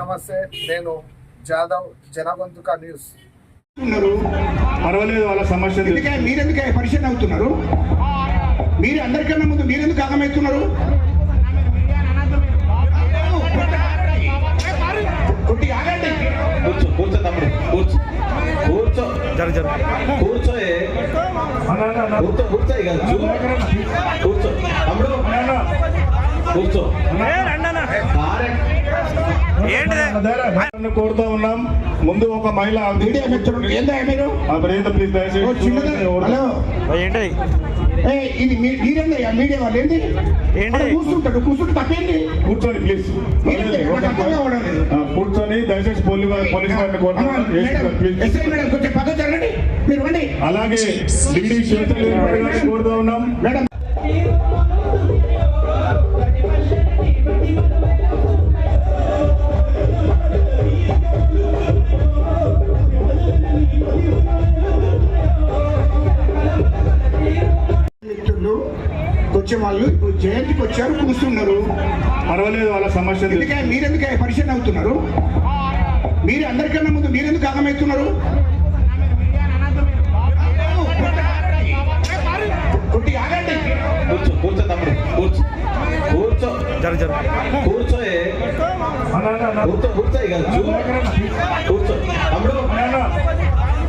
నమస్తే నేను జాదవ్ జనగొంతుక న్యూస్. పర్వాలేదు వాళ్ళ సమస్య ఎందుకే మీరెందుకే పరిచయం అవుతున్నారు? మీరు అందరికన్నా ముందు మీరెందుకు ఆగమవుతున్నారు? కూర్చో కూర్చో తమ్ముడు కూర్చో. కూర్చో. కూర్చో. కూర్చో కూర్చో ఇక చూ. కూర్చో. తమ్ముడు. కూర్చో. కారే. కోరుతా ఉన్నాం. ముందు ఒక మహిళ మీడియా మిత్రులు ఏందా మీరు? ఆ ప్రేత ప్లీజ్ ఓ చిన్నదా హలో. ఏంటి? ఏ ఇది మీరేందయ్యా మీడియా వాళ్ళు ఏంటి? కూర్చుంటాడు కూర్చుంటే కూర్చోండి ప్లీజ్. కూర్చొని దయచేసి పోలీస్ పోలీస్ వారిని కోరుతున్నాం అలాగే క్షేత్ర కోరుతా ఉన్నాం. మేడం వచ్చే వాళ్ళు ఇప్పుడు జయంతికి వచ్చారు కూర్చున్నారు. పర్వాలేదు వాళ్ళ సమస్య ఎందుకే? మీరెందుకే పరిచయం అవుతున్నారు? మీరు అందరికన్నా ముందు మీరెందుకు ఆగమవుతున్నారు ఆగండి. కూర్చో కూర్చో తమ్ముడు కూర్చో. కూర్చో. జర జర. కూర్చో ఏ. కూర్చో కూర్చో ఇక. చూ. కూర్చో. తమ్ముడు.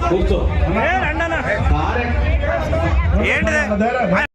కూర్చో. ఏ రండన్నా. కారే. ఏంటిది?